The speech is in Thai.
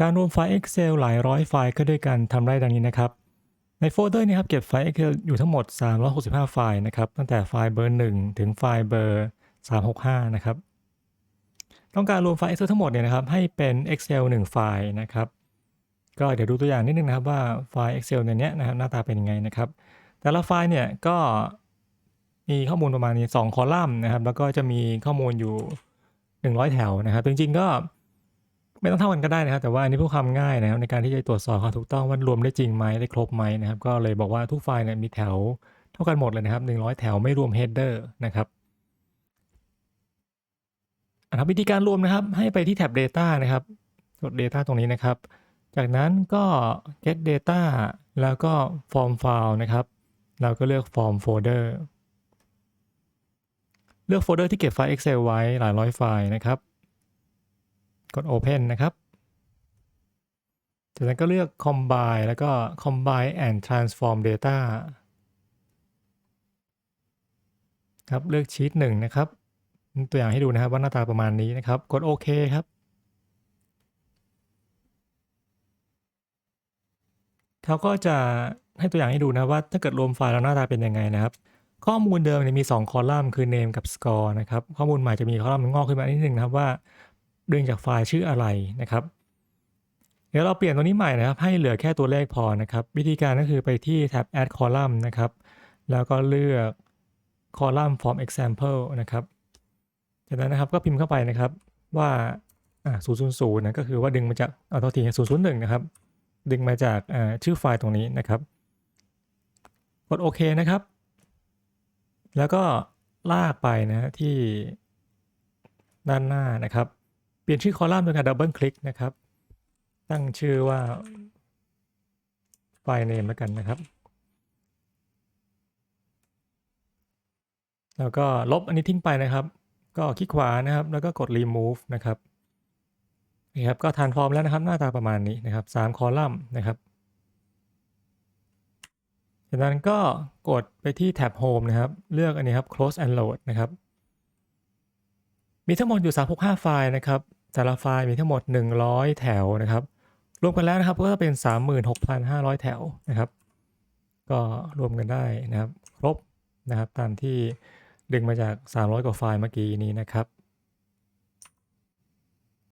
การรวมไฟล์ Excel หลายร้อยไฟล์ก็ด้วยกันทำได้ดังนี้นะครับ ในโฟลเดอร์นี้ครับเก็บไฟล์ Excel อยู่ทั้งหมด 365 ไฟล์นะครับ ตั้งแต่ไฟล์เบอร์ 1 ถึงไฟล์เบอร์ 365 นะครับ ต้องการรวมไฟล์ Excel ทั้งหมดเนี่ยนะครับให้เป็น Excel 1 ไฟล์นะครับ ก็เดี๋ยวดูตัวอย่างนิดนึงนะครับว่าไฟล์ Excel ในนี้นะครับหน้าตาเป็นยังไงนะครับ แต่ละไฟล์เนี่ยก็มีข้อมูลประมาณนี้ 2 คอลัมน์นะครับ แล้วก็จะมีข้อมูลอยู่ 100 แถวนะครับ จริงๆก็ ไม่ต้องเท่ากันก็ได้นะครับ แต่ว่าอันนี้เพื่อความง่ายนะครับในการที่จะตรวจสอบความถูกต้องว่ารวมได้จริงไหมได้ครบไหมนะครับ ก็เลยบอกว่าทุกไฟล์เนี่ยมีแถวเท่ากันหมดเลยนะครับ 100 แถวไม่รวม header นะครับอะครับวิธีการรวมนะครับ ให้ไปที่แท็บ data นะครับกด data ตรงนี้นะครับ จากนั้นก็ get data แล้วก็ form file นะครับ เราก็เลือก form folder เลือกโฟลเดอร์ที่เก็บไฟล์ Excel ไว้หลายร้อยไฟล์นะครับ กด Open นะครับ จากนั้นก็เลือก Combine แล้วก็ Combine and Transform Data ครับเลือก Sheet 1นะครับ ตัวอย่างให้ดูนะครับว่าหน้าตาประมาณนี้นะครับ กดโอเคครับ เขาก็จะให้ตัวอย่างให้ดูนะว่าถ้าเกิดรวมไฟล์แล้วหน้าตาเป็นยังไงนะครับ ข้อมูลเดิมเนี่ยมี 2 คอลัมน์คือ name กับ score นะครับ ข้อมูลใหม่จะมีคอลัมน์งอกขึ้นมานิดนึงนะครับว่า ดึงจากไฟล์ชื่ออะไรนะครับ เดี๋ยวเราเปลี่ยนตัวนี้ใหม่นะครับ ให้เหลือแค่ตัวเลขพอนะครับ วิธีการก็คือไปที่แท็บ add column นะครับ แล้วก็เลือก column from example นะครับ จากนั้นนะครับก็พิมพ์เข้าไปนะครับว่า000นะก็คือว่าดึงมาจากเอาโทษที001นะครับ ดึงมาจากชื่อไฟล์ตรงนี้นะครับ กดโอเคนะครับ แล้วก็ลากไปนะที่ด้านหน้านะครับ ลี่ยนชื่อคอลัมน์โดยการดับเบิลคลิกนะครับ ตั้งชื่อว่าไฟล์เนมแล้วกันนะครับ แล้วก็ลบอันนี้ทิ้งไปนะครับ ก็คลิกขวานะครับ แล้วก็กด remove นะครับนี่ครับก็ทานฟอร์มแล้วนะครับ หน้าตาประมาณนี้นะครับ3คอลัมน์นะครับจากนั้นก็กดไปที่แท็บ Home นะครับ เลือกอันนี้ครับ Close and Load นะครับ มีทั้งหมดอยู่ 365 ไฟล์นะครับ แต่ละไฟล์มีทั้งหมด 100 แถวนะครับ รวมกันแล้วนะครับก็จะเป็น 36,500 แถวนะครับ ก็รวมกันได้นะครับ ครบนะครับตามที่ดึงมาจาก 300 กว่าไฟล์เมื่อกี้นี้นะครับ